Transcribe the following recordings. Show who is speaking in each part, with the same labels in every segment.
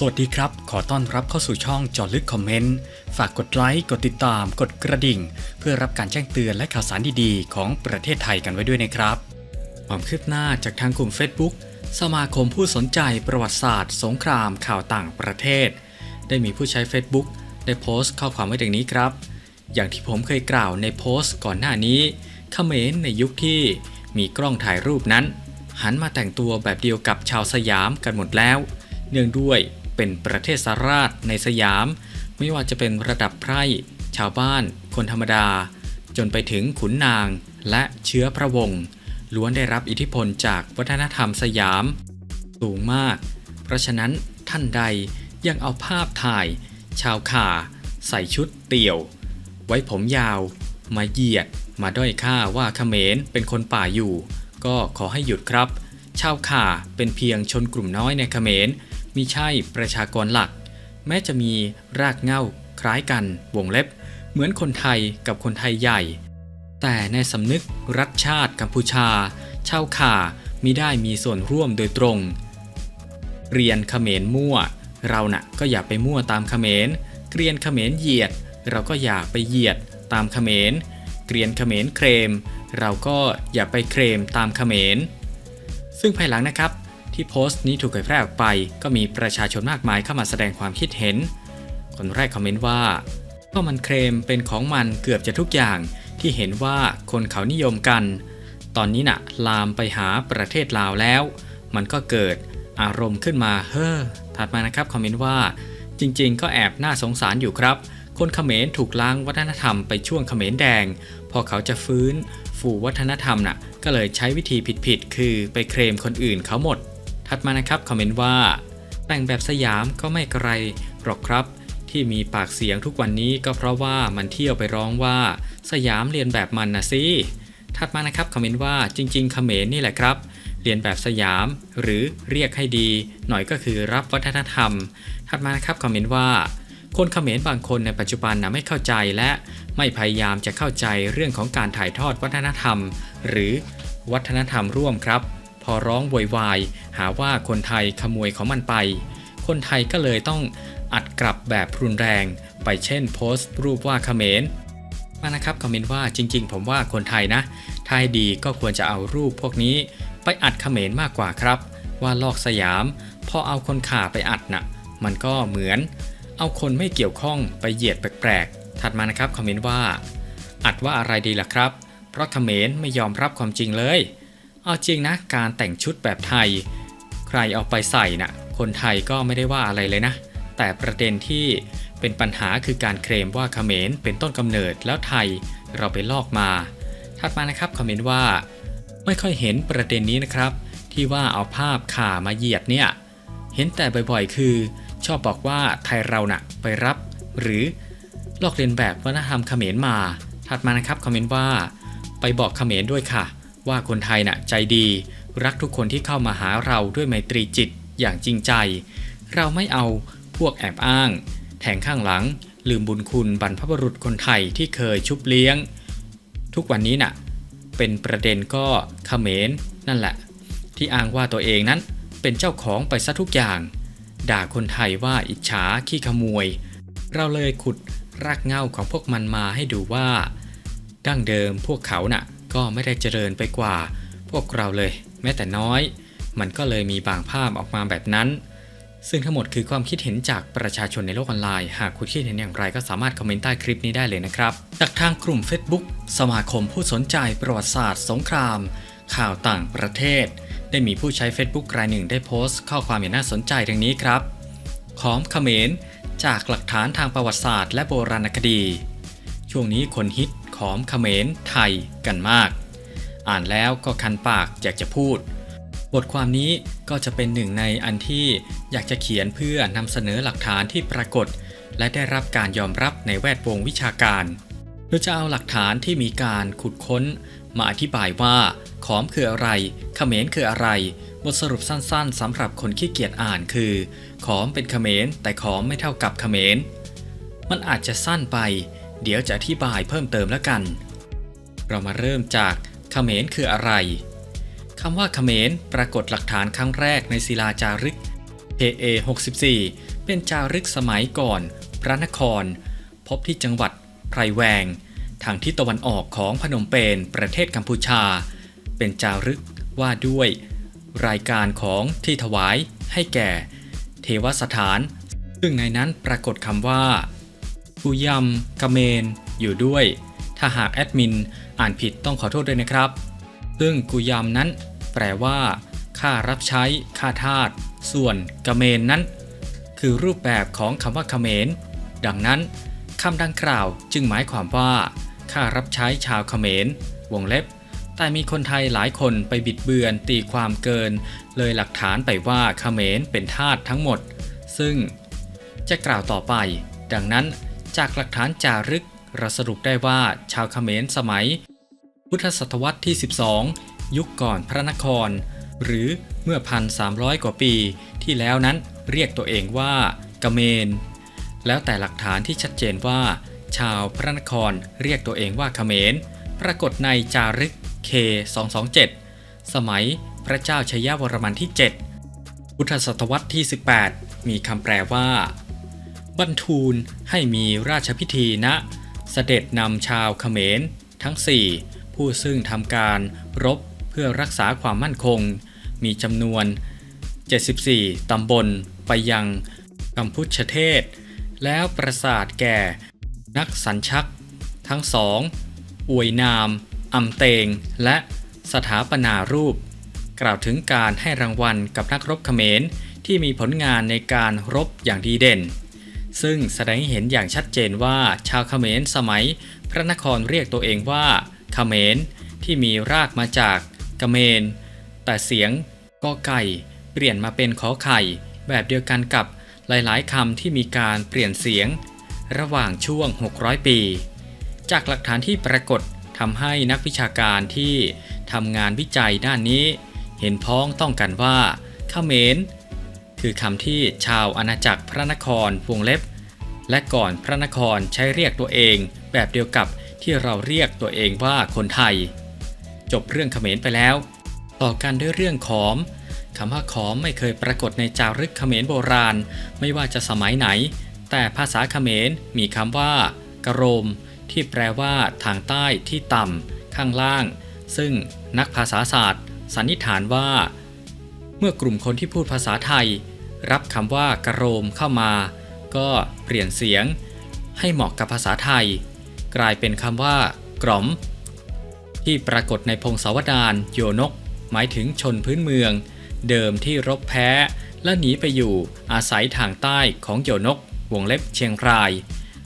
Speaker 1: สวัสดีครับ ขอต้อนรับเข้าสู่ช่องจอลึกคอมเมนต์ ฝากกดไลค์ กดติดตาม กดกระดิ่ง เพื่อรับการแจ้งเตือนและข่าวสารดีๆ ของประเทศไทยกันไว้ด้วยนะครับ ความคืบหน้าจากทางกลุ่ม Facebook สมาคมผู้สนใจประวัติศาสตร์ สงครามข่าวต่างประเทศ ได้มีผู้ใช้ Facebook ได้โพสต์ข้อความไว้ดังนี้ครับ อย่างที่ผมเคยกล่าวในโพสต์ก่อนหน้านี้เขมรในยุคที่มีกล้องถ่ายรูปนั้น หันมาแต่งตัวแบบเดียวกับชาวสยามกันหมดแล้วเนื่องด้วย เป็นประเทศสาราชในสยาม ไม่ว่าจะเป็นระดับไพร่ ชาวบ้าน คนธรรมดา จนไปถึงขุนนางและเชื้อพระวงศ์ล้วนได้รับอิทธิพลจากวัฒนธรรมสยาม สูงมาก เพราะฉะนั้นท่านใดยังเอาภาพถ่าย ชาวข่า ใส่ชุดเตี่ยว ไว้ผมยาว มาเหยียด มาด้อยค่าว่าเขมรเป็นคนป่าอยู่ ก็ขอให้หยุดครับ ชาวข่าเป็นเพียงชนกลุ่มน้อยในเขมร มิใช่ประชากรหลัก แม้จะมีรากเง้าคล้ายกันวงเล็บ เหมือนคนไทยกับคนไทยใหญ่ แต่ในสำนึกรัฐชาติกัมพูชา ชาวข่ามิได้มีส่วนร่วมโดยตรง เรียนเขมรมั่ว เราน่ะก็อย่าไปมั่วตามเขมรเรียนเขมรเหยียด เราก็อย่าไปเหยียดตามเขมรเรียนเขมรเครม เราก็อย่าไปเครมตามเขมรซึ่งภายหลังนะครับ ที่โพสต์นี้ถูกเผยแพร่ออกไป ก็มีประชาชนมากมายเข้ามาแสดงความคิดเห็น คนแรกคอมเมนต์ว่าก็มันเคลมเป็นของมันเกือบจะทุกอย่างที่เห็นว่าคนเขานิยมกัน ตอนนี้น่ะลามไปหาประเทศลาวแล้ว มันก็เกิดอารมณ์ขึ้นมาเฮ้อถัดมานะครับคอมเมนต์ว่า จริงๆ ก็แอบน่าสงสารอยู่ครับ คนเขมรถูกล้างวัฒนธรรมไปช่วงเขมรแดง พอเขาจะฟื้น ฟูวัฒนธรรมน่ะก็เลยใช้วิธีผิดๆคือไปเคลมคนอื่นเขาหมด ถัดมานะครับคอมเมนต์ว่า แต่งแบบสยามก็ไม่ไกลหรอกครับ ที่มีปากเสียงทุกวันนี้ก็เพราะว่ามันเที่ยวไปร้องว่า สยามเรียนแบบมันนะสิถัดมานะครับคอมเมนต์ว่าจริงๆเขมรนี่แหละครับเรียนแบบสยามหรือเรียกให้ดี หน่อยก็คือรับวัฒนธรรม ถัดมานะครับคอมเมนต์ว่า คนเขมรบางคนในปัจจุบันนะไม่เข้าใจและไม่พยายามจะเข้าใจเรื่องของการถ่ายทอดวัฒนธรรม หรือวัฒนธรรมร่วมครับ พอร้องโวยวายหาว่าคนไทยขโมยของมันไป คนไทยก็เลยต้องอัดกลับแบบรุนแรง ไปเช่นโพสต์รูปว่าเขมรมานะครับคอมเมนต์ว่าจริง ๆ ผมว่าคนไทยนะถ้าให้ดีก็ควรจะเอารูปพวกนี้ ไปอัดเขมรมากกว่าครับ ว่าลอกสยาม พอเอาคนข่าไปอัดน่ะ มันก็เหมือน เอาคนไม่เกี่ยวข้องไปเหยียดแปลกๆ ถัดมานะครับคอมเมนต์ว่า อัดว่าอะไรดีล่ะครับ เพราะเขมรไม่ยอมรับความจริงเลย เอาจริงนะการแต่งชุดแบบไทย ใครเอาไปใส่น่ะคนไทยก็ไม่ได้ว่าอะไรเลยนะ แต่ประเด็นที่เป็นปัญหาคือการเคลมว่าเขมรเป็นต้นกำเนิดแล้วไทยเราไปลอกมา ถัดมานะครับคอมเมนต์ว่า ไม่ค่อยเห็นประเด็นนี้นะครับ ที่ว่าเอาภาพข่ามาเหยียดเนี่ยเห็นแต่บ่อยๆ คือ ชอบบอกว่าไทยเราน่ะไปรับ หรือลอกเลียนแบบวัฒนธรรมเขมรมา ถัดมานะครับคอมเมนต์ว่า ไปบอกเขมรด้วยค่ะ ว่าคนไทยน่ะใจดี รักทุกคนที่เข้ามาหาเราด้วยไมตรีจิตอย่างจริงใจ เราไม่เอาพวกแอบอ้าง แทงข้างหลัง ลืมบุญคุณบรรพบุรุษคนไทยที่เคยชุบเลี้ยง ทุกวันนี้น่ะเป็นประเด็นก็เขมรนั่นแหละ ที่อ้างว่าตัวเองนั้นเป็นเจ้าของไปซะทุกอย่าง ด่าคนไทยว่าอิจฉาขี้ขโมย เราเลยขุดรากเหง้าของพวกมันมาให้ดูว่า ดั้งเดิมพวกเขาน่ะ ก็ไม่ได้เจริญไปกว่า พวกเราเลย แม้แต่น้อย มันก็เลยมีบางภาพออกมาแบบนั้น ซึ่งทั้งหมดคือความคิดเห็นจากประชาชนในโลกออนไลน์ หากคุณคิดเห็นอย่างไรก็สามารถคอมเมนต์ใต้คลิปนี้ได้เลยนะครับ จากทางกลุ่ม Facebook สมาคมผู้สนใจประวัติศาสตร์ สงคราม ข่าวต่างประเทศ ได้มีผู้ใช้ Facebook รายหนึ่งได้โพสต์ ข้อความอย่างน่าสนใจดังนี้ครับ ขอมเขมรจากหลักฐานทางประวัติศาสตร์และโบราณคดี ช่วงนี้คนฮิต ขอมเขมรไทยกันมาก อ่านแล้วก็คันปากอยากจะพูด บทความนี้ก็จะเป็นหนึ่งในอันที่อยากจะเขียนเพื่อนำเสนอหลักฐานที่ปรากฏ และได้รับการยอมรับในแวดวงวิชาการโดยจะเอาหลักฐานที่มีการขุดค้น มาอธิบายว่า ขอมคืออะไรเขมรคืออะไร บทสรุปสั้นๆสำหรับคนขี้เกียจอ่านคือ ขอมเป็นเขมรแต่ขอมไม่เท่ากับเขมรมันอาจจะสั้นไป เดี๋ยวจะอธิบายเพิ่มเติมแล้วกัน เรามาเริ่มจากเขมรคืออะไรคำว่าเขมรปรากฏหลักฐานครั้งแรกในศิลาจารึก KA 64 เป็นจารึกสมัยก่อน พระนคร พบที่จังหวัดไพรแวง ทางทิศตะวันออกของพนมเปญประเทศกัมพูชา เป็นจารึกว่าด้วย รายการของที่ถวายให้แก่ เทวสถาน ซึ่งในนั้นปรากฏคำว่า กุยำกะเมน อยู่ด้วย ถ้าหากแอดมินอ่านผิดต้องขอโทษด้วยนะครับ ซึ่งกุยำนั้น แปลว่า ค่ารับใช้ ค่าทาส ส่วนกะเมนนั้น คือรูปแบบของคำว่าเขมร ดังนั้นคำดังกล่าวจึงหมายความว่า ค่ารับใช้ชาวเขมร วงเล็บ แต่มีคนไทยหลายคนไปบิดเบือนตีความเกิน เลยหลักฐานไปว่าเขมรเป็นทาสทั้งหมด ซึ่งจะกล่าวต่อไป ดังนั้น จากหลักฐานจารึกเราสรุปได้ว่าชาวเขมรสมัย พุทธศตวรรษที่ 12 ยุคก่อนพระนคร หรือเมื่อ 1,300 กว่าปีที่แล้วนั้นเรียกตัวเองว่ากเมน แล้วแต่หลักฐานที่ชัดเจนว่า ชาวพระนครเรียกตัวเองว่าเขมร ปรากฏในจารึก K 227 สมัยพระเจ้าชยาวรมันที่ 7 พุทธศตวรรษที่ 18 มีคำแปลว่า บรรทูลให้มีราชพิธีณเสด็จนำชาวเขมร ทั้ง 4 ผู้ซึ่งทำการรบเพื่อรักษาความมั่นคง มีจำนวน 74 ตำบลไปยังกัมพูชเทศ แล้วประสาทแก่นักสัญชัก ทั้งสองอวยนามอำเตง และสถาปนารูป กล่าวถึงการให้รางวัลกับนักรบเขมรที่มีผลงานในการรบอย่างดีเด่น ซึ่งแสดงให้เห็นอย่างชัดเจนว่าชาวเขมรสมัย พระนครเรียกตัวเองว่าเขมรที่มีรากมาจากกเมน แต่เสียงกอไก่เปลี่ยนมาเป็นขอไข่ แบบเดียวกันกับหลาย ๆคำที่มีการเปลี่ยนเสียง ระหว่างช่วง 600 ปี จากหลักฐานที่ปรากฏทำให้นักวิชาการที่ทำงานวิจัยด้านนี้ เห็นพ้องต้องกันว่าเขมร คือคำที่ชาวอาณาจักรพระนครวงเล็บ และก่อนพระนครใช้เรียกตัวเองแบบเดียวกับที่เราเรียกตัวเองว่าคนไทย จบเรื่องเขมรไปแล้ว ต่อกันด้วยเรื่องขอมคำว่าขอมไม่เคยปรากฏในจารึกเขมรโบราณ ไม่ว่าจะสมัยไหน แต่ภาษาเขมรมีคำว่า กระโรม ที่แปลว่าทางใต้ที่ต่ำข้างล่าง ซึ่งนักภาษาศาสตร์สันนิษฐานว่า เมื่อกลุ่มคนที่พูดภาษาไทย รับคำว่ากระโรมเข้ามา ก็เปลี่ยนเสียง ให้เหมาะกับภาษาไทย กลายเป็นคำว่ากล่อม ที่ปรากฏในพงศาวดารโยนก หมายถึงชนพื้นเมือง เดิมที่รบแพ้และหนีไปอยู่อาศัยทางใต้ของโยนก วงเล็บเชียงราย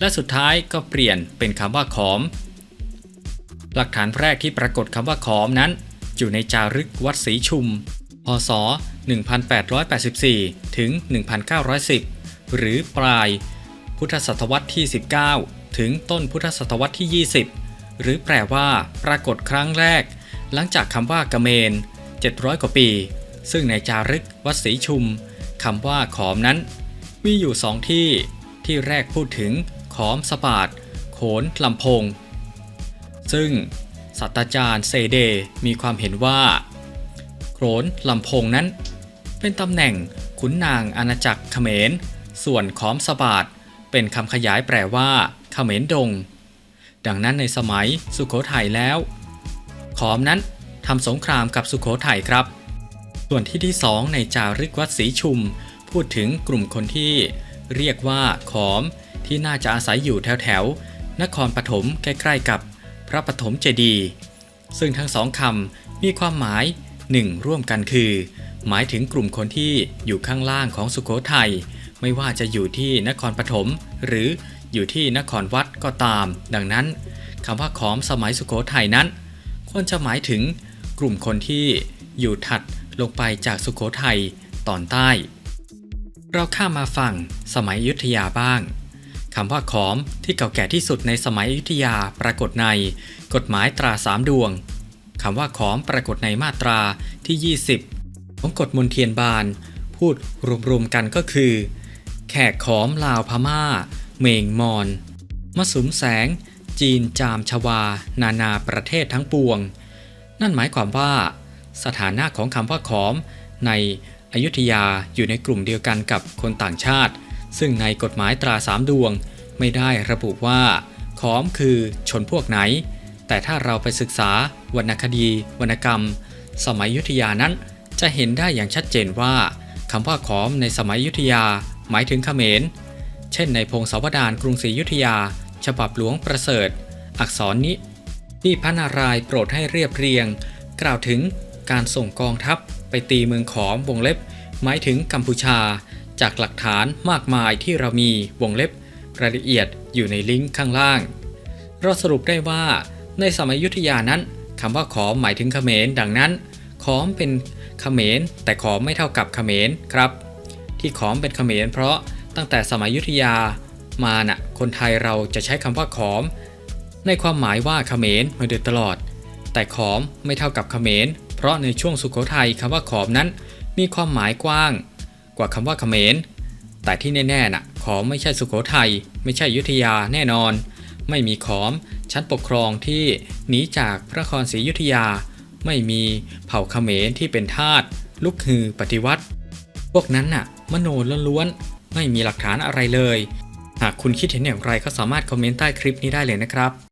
Speaker 1: และสุดท้ายก็เปลี่ยนเป็นคำว่าขอม หลักฐานแรกที่ปรากฏคำว่าขอมนั้น อยู่ในจารึกวัดศรีชุม พศ 1884 ถึง 1910 หรือปลาย พุทธศตวรรษที่ 19 ถึงต้นพุทธศตวรรษที่ 20 หรือแปลว่า ปรากฏครั้งแรก หลังจากคำว่ากระเมน 700 กว่าปี ซึ่งในจารึกวัดศรีชุมคำว่าขอมนั้น มีอยู่สองที่ ที่แรกพูดถึงขอมสปาดโขนลำพง ซึ่งศาสตราจารย์เซเดมีความเห็นว่า โขนลำโพงนั้น เป็นตำแหน่งขุนนางอาณาจักรเขมร ส่วนขอมสบาดเป็นคำขยายแปลว่าเขมรดง ดังนั้นในสมัยสุขโขทัยแล้ว ขอมนั้นทำสงครามกับสุขโขทัยครับ ส่วนที่ที่สองในจารึกวัดศรีชุม พูดถึงกลุ่มคนที่ เรียกว่าขอมที่น่าจะอาศัยอยู่แถวแถวนครปฐมใกล้ ๆ กับพระปฐมเจดีย์ซึ่งทั้งสองคำมีความหมาย หนึ่งร่วมกันคือ หมายถึงกลุ่มคนที่อยู่ข้างล่างของสุโขทัยไม่ว่าจะอยู่ที่นครปฐมหรืออยู่ที่นครวัดก็ตาม ดังนั้นคำว่าขอมสมัยสุโขทัยนั้นควรจะหมายถึงกลุ่มคนที่อยู่ถัดลงไปจากสุโขทัยตอนใต้ เราข้ามาฝั่งสมัยยุทธยาบ้างคำว่าขอมที่เก่าแก่ที่สุดในสมัยอยุธยาปรากฏใน กฎหมายตราสามดวง คำว่าขอมปรากฏในมาตราที่ 20 ของกฎมนเทียนบาน พูดรวมๆกันก็คือ แขกขอมลาวพม่า เมงมอนมะสุมแสง จีนจามชวา นานาประเทศทั้งปวง นั่นหมายความว่า สถานะของคำว่าขอมในอยุธยาอยู่ในกลุ่มเดียวกันกับคนต่างชาติ ซึ่งในกฎหมายตราสามดวงไม่ได้ระบุว่า ขอมคือชนพวกไหน แต่ถ้าเราไปศึกษาวรรณคดี วรรณกรรม สมัยยุธยานั้นจะเห็นได้อย่างชัดเจนว่าคำว่าขอมในสมัยยุธยา หมายถึงเขมร เช่นในพงศาวดารกรุงศรียุธยา ฉบับหลวงประเสริฐ อักษรนี้ที่พระนารายโปรดให้เรียบเรียง กล่าวถึงการส่งกองทัพไปตีเมืองขอมวงเล็บ หมายถึงกัมพูชา จากหลักฐานมากมายที่เรามีวงเล็บรายละเอียดอยู่ในลิงก์ข้างล่าง เราสรุปได้ว่า ในสมัยยุทธยานั้นคำว่าขอมหมายถึงเขมรดังนั้นขอมเป็นเขมรแต่ขอมไม่เท่ากับเขมรครับ ที่ขอมเป็นเขมรเพราะตั้งแต่สมัยยุทธยามาน่ะคนไทยเราจะใช้คำว่าขอม ในความหมายว่าเขมรมาโดยตลอด แต่ขอมไม่เท่ากับเขมรเพราะในช่วงสุโขทัยคำว่าขอมนั้น มีความหมายกว้าง กว่าคำว่าเขมรแต่ที่แน่ๆน่ะขอมไม่ใช่สุโขทัยไม่ใช่ยุทธยาแน่นอน ไม่มีขอม ชั้นปกครองที่หนีจากพระนครศรีอยุธยา ไม่มีเผ่าเขมรที่เป็นทาสลุกฮือปฏิวัติ พวกนั้นน่ะ มโนล้วนๆ ไม่มีหลักฐานอะไรเลย หากคุณคิดเห็นอย่างไรก็สามารถคอมเมนต์ใต้คลิปนี้ได้เลยนะครับ